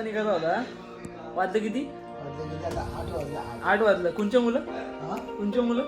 वाजता निघाला होता वाजलं किती? आठ वाजले. कोणच्या मुलं? कोणच्या मुलं?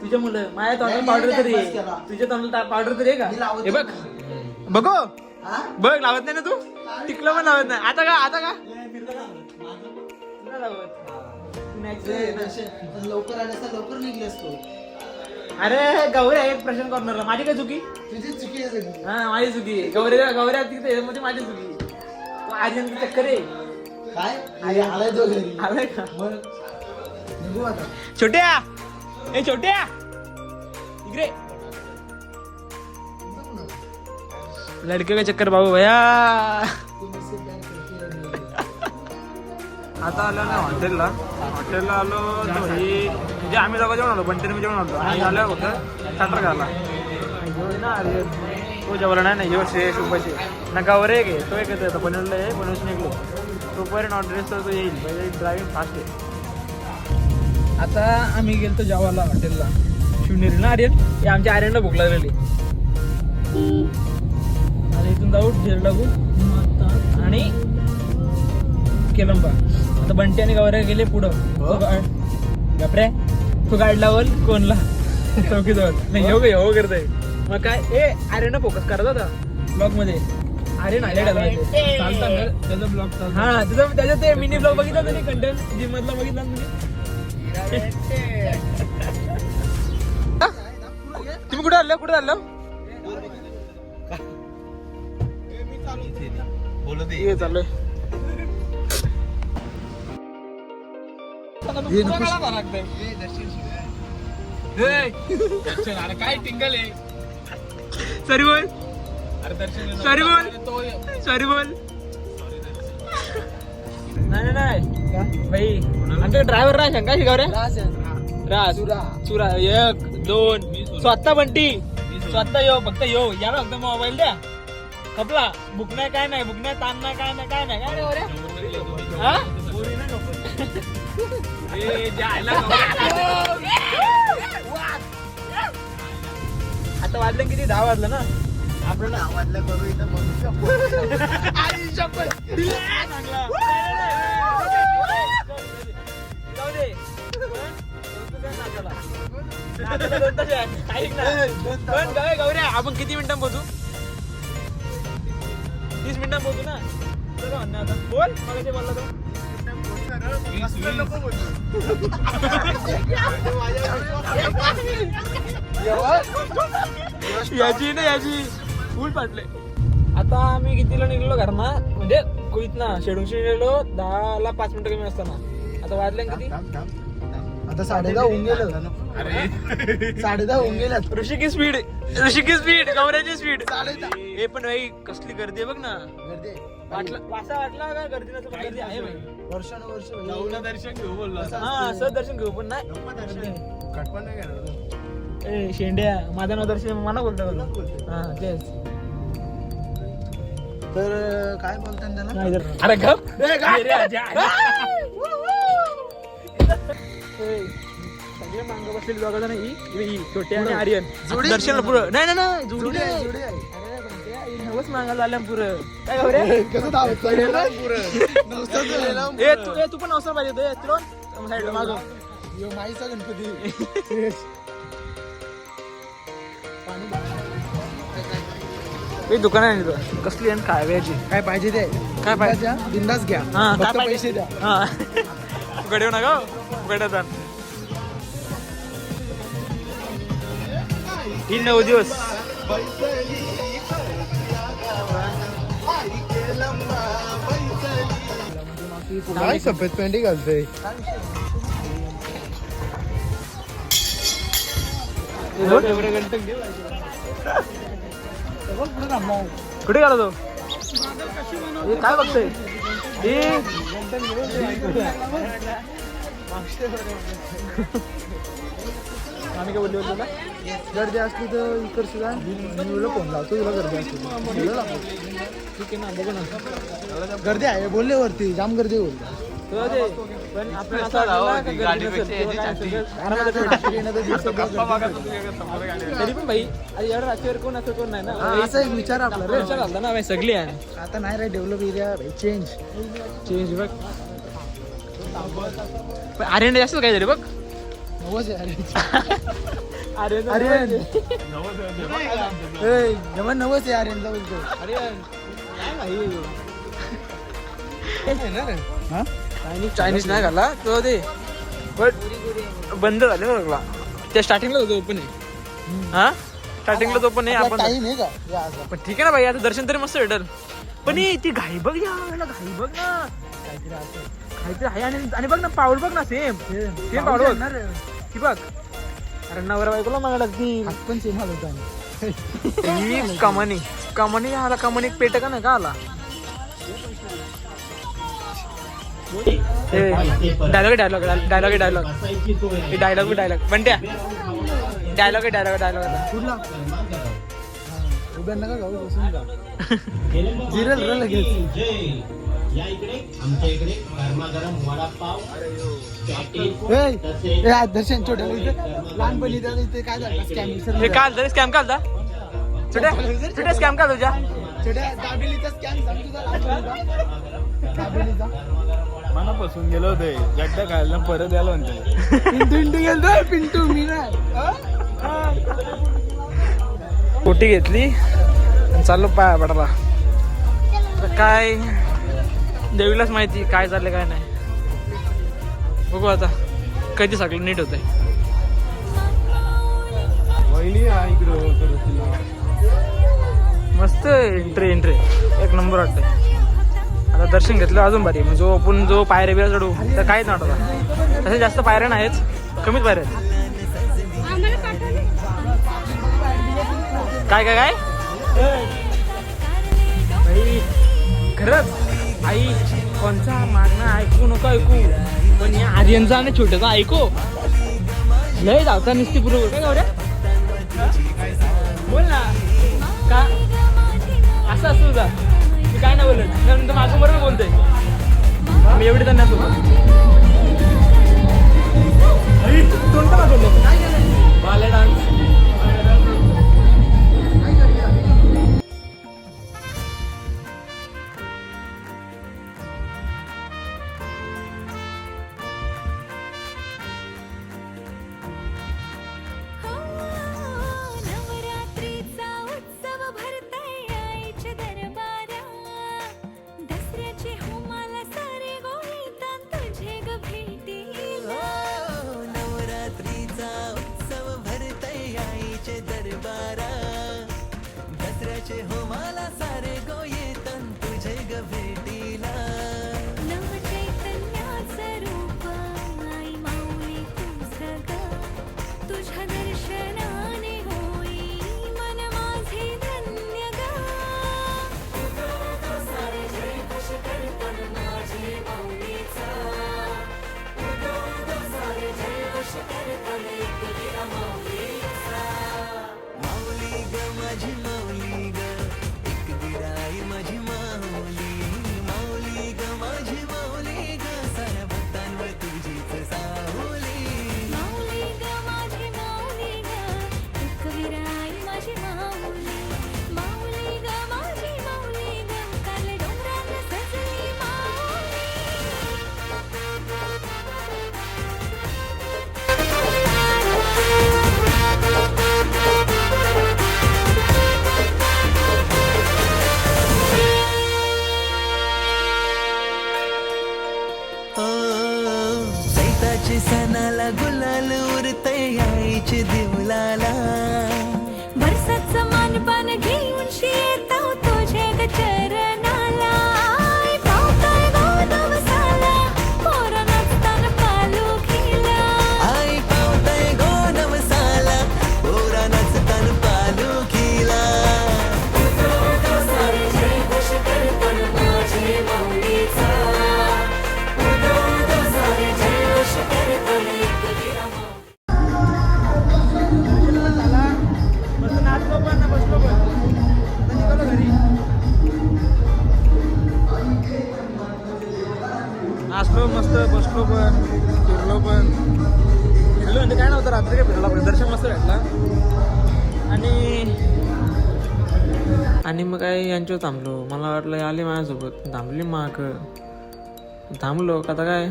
तुझ्या मुलं. माझ्या तोंडाला पावडर तरी आहे. तुझ्या तोंडाला पावडर तरी आहे का? हे बघ. बघो? बघ लावत नाही ना तू? टिकलं पण लावत नाही. आता का? आता का? लवकर आले लवकर निघले असतो अरे गौरी आहे एक प्रश्न करणार माझी काय चुकी? तुझी चुकी आहे हा माझी चुकी गौरी गौरी तिथे. मध्ये माझी चुकी चक्कर आहे काय? अरे आलाय तो घरी. आलाय का? मग? निघू आता. छोट्या. ए छोट्या. इकडे. ना. लडके का चक्कर बाबू भया? तू मिसळ काय करते आणि- आता आलो ना हॉटेलला. हॉटेलला आलो तर ही म्हणजे आम्ही दोघं जेवण आलो बंटेने मी जेवण आलो. आणि झालं होतं ना अरे तो जेवला नाही ना ह्यो श्रेय शुभशे ना गावर एक आहे तो एक येतो पनवेलला आहे पनवेल निघलो तोपर्यंत ऑर्डर तो येईल म्हणजे ड्रायव्हिंग फास्ट आहे आता आम्ही गेलतो जेवायला हॉटेलला. शिवनेरी ना आर्यन? हे आमच्या आर्यनला भूक लागलेली. आणि इथून जाऊ झेरडागू आणि केलंबा. आता बंटी आणि गौऱ्या गेले पुढं. तो गा- गपरे तो गाड लावल कोणला? चौकीजवळ. नाही हो गे हो करतोय? मग काय? ए आर्यन फोकस करत होता. ब्लॉगमध्ये. आर्यन हायलाइट आला त्याचा ब्लॉग हा त्याचा ते मिनी ब्लॉग बघितला तुम्ही कंटेंट जिम मधला बघितला तुम्ही? तुम्ही कुठे आलो? कुठे आलो? चाललोय. हे. अरे काय टिंगल आहे? सॉरी बोल. सॉरी बोल. सॉरी बोल. नाही नाही नाही. भाई आमच्या ड्रायव्हर राहा शंका शिकावरे राज चुरा एक दोन. स्वतः बंटी. स्वतः यो फक्त यो. या फक्त मोबाईल द्या. कपला बुक नाही काय नाही. बुक नाही ताण नाही काय नाही काय नाही. काय रे? हा? जायला आता वाजले किती? दहा वाजलं ना? आपण आवाजला करू इथं म्हणू शकतो गौऱ्या आपण किती मिनिटां पोहोचू तीस मिनिटां पोहोचू ना? म्हणणं आता बोल. मग बोलला तो. याची ना याची. फुल पाटले आता आम्ही कितीला निघलो घरना? म्हणजे कुईत ना शेडूनशी निघलो दहाला पाच मिनिटं कमी असताना. आता वाजले किती? आता साडे दहा होऊन गेलं. साडे दहा होऊन गेल्यात ऋषी की स्पीड ऋषी की स्पीड गौऱ्याची स्पीड साडे दहा हे पण भाई कसली गर्दी आहे बघ ना. गर्दी वाटला वासा वाटला का गर्दी नसतं पण गर्दी आहे भाई? वर्षानुवर्ष. दर्शन घेऊ बोललो हा सहज दर्शन घेऊ पण नाही. कटपण नाही घेणार ए शेंड्या. माझं नाव दर्शन मना बोलतो का? हा तेच. तर काय बोलतात त्याला? नाही तर अरे गप. आजा, आजा. ए, सगळे मांग बसलेली दोघं जण ही ही छोटे आणि आर्यन. जोडी? दर्शनला पुढं. नाही नाही नाही जोडी जोडी आहे, नाही. जोडी आहे. अरे म्हणते, ही नवस मागायला आल्या पुरं काय गौऱ्या कसं धावत पुरं ए तू ए तू पण अवसर पाहिजे होतं. ए, तुला साईडला मागव यो माईचा गणपती. ए दुकान आहे तिथं कसली आणि काय वेळची काय पाहिजे ते? काय पाहिजे? बिंदास घ्या. हा काय फक्त पाहिजे? पैसे द्या. हा. गडे ना गा गड्याचा तीन नऊ दिवस. काय सफेद पेंडी घालतोय? कुठे गेला तो? हे काय बघतोय? आम्ही काय बोलले तुला? गर्दी असली तर इकडे सुद्धा मी तुला फोन लावतो तुला गर्दी असली ठीक आहे ना बघ ना. गर्दी आहे बोलले वरती जाम गर्दी बोलतो पण आपण असं वाटलं ना का गर्दी नसेल किंवा काय नसेल, तर आरामात भेटू. तरी पण भाई अरे एवढं रात्रीवर कोण असं कोण नाही ना हा, असा एक विचार आपला. रे विचार आलता ना भाई सगळी आहे आता नाही रे डेव्हलप एरिया चेंज चेंज बघ. पण आर्यन जास्त काय झाले बघ. नवस आहे अरे अरे जेव्हा नवस आहे आर्यनचा बोलतो आर्यन. काय भाई. हा? चायनीज नाही घाला तो ते बट बंद झाले ना सगळा त्या स्टार्टिंगला होतो ओपन आहे. हा? स्टार्टिंगला तो पण आहे आपण. पण ठीक आहे ना भाई आता दर्शन तरी मस्त भेटल. पण ही ती घाई बघ या घाई बघ ना. काहीतरी आहे आणि आणि बघ ना पाऊल बघ ना सेम सेम पाऊल पाऊल बघ. ती बघ. अरे नवरा बायकोला मागायला ती पण सेम ही कमानी. कमानी आला कमानी पेट का नाही का आला? Dialogue dialogue dialogue dialogue dialogue dialogue म्हणत्या डायलॉग डायलॉग डायलॉग कुठला हा, उभ्या नका गाऊ बसून जा जिरेल रे लगेच या इकडे आमच्या इकडे गरमागरम वडापाव पॅटीस ए, ए, आज दर्शन लहानपणी इथे काय झालं स्कॅम हे काल तरी स्कॅम छोट्या छोट्या. स्कॅम काल तुझ्या छोट्या दाबेलीचा स्कॅम सांग तुझा. दाबेलीचा. मनापासून गेलो होते. गड्डा खायला परत यायला म्हणते. पिंटू इंटू गेलतो? पिंटू मी नाही हा? कोटी घेतली? आणि चाललो पाया पडायला. तर काय? देवीलाच माहिती काय चाललं काय नाही. बघू आता. कधी सगळं नीट होतंय. मस्त एंट्री एंट्री एक नंबर वाटतंय. आता दर्शन घेतलं अजून भारी. म्हणजे जो आपण जो पायऱ्या बिरा चढू तर काहीच नाही तसे जास्त पायऱ्या नाहीच कमीच पायऱ्या काय काय काय? खरंच आई कोणचा मागणं ऐकू नको ऐकू. पण या आर्यनचा आणि छोट्याचा ऐको. लय धावता नुसती बरोबर काय गौऱ्या मी एवढी तर नाही तोंड मागवलं बाले डान्स. bara बसलो मस्त बसलो पण फिरलो पण. फिरलो म्हणजे काय नव्हतं रात्री काय फिरला दर्शन मस्त भेटला. आणि आणि मग काय यांच्यावर थांबलो. मला वाटलं आले माझ्यासोबत. थांबली माक थांबलो. का आता काय?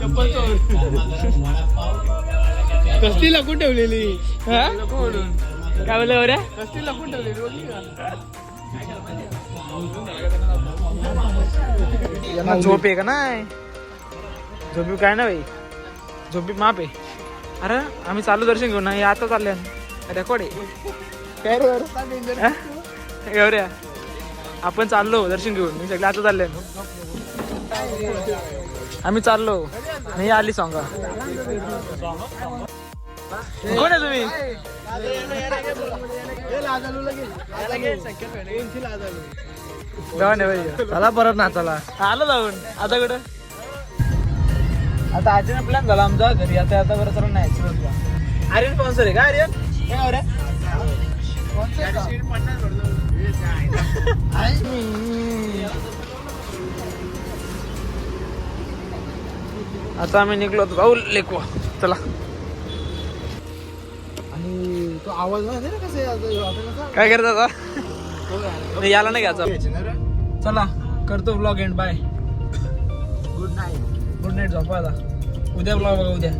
चप्पल कसली लपून ठेवलेली? काय बोललं बऱ्या कसली लपून ठेवलेली. यांना झोप आहे का नाही? झोपी काय ना भाई झोपी माप आहे. अरे आम्ही चालू दर्शन घेऊन नाही आता चालले रेकॉर्ड आहे. काय हा? एवढ्या आपण चाललो दर्शन घेऊन. मी सगळे आता चालले आम्ही. चाललो. नाही आली सांगा कोण आहे तुम्ही? जाऊन भाई चला परत ना चला. आलं जाऊन. आता कुठं? आता अचानक प्लॅन झाला आमचा घरी. आता आता बरं तर नाही आर्यन स्पॉन्सर आहे का आर्यन? काय रे आता आम्ही निघलो होतो जाऊ लेकवा. चला. आणि तो आवाज नाही ना कसे काय करत आता? नाही, याला नाही घ्यायचा. चला करतो blog end bye good night good night झोपा आता. उद्या ब्लॉग बघा उद्या.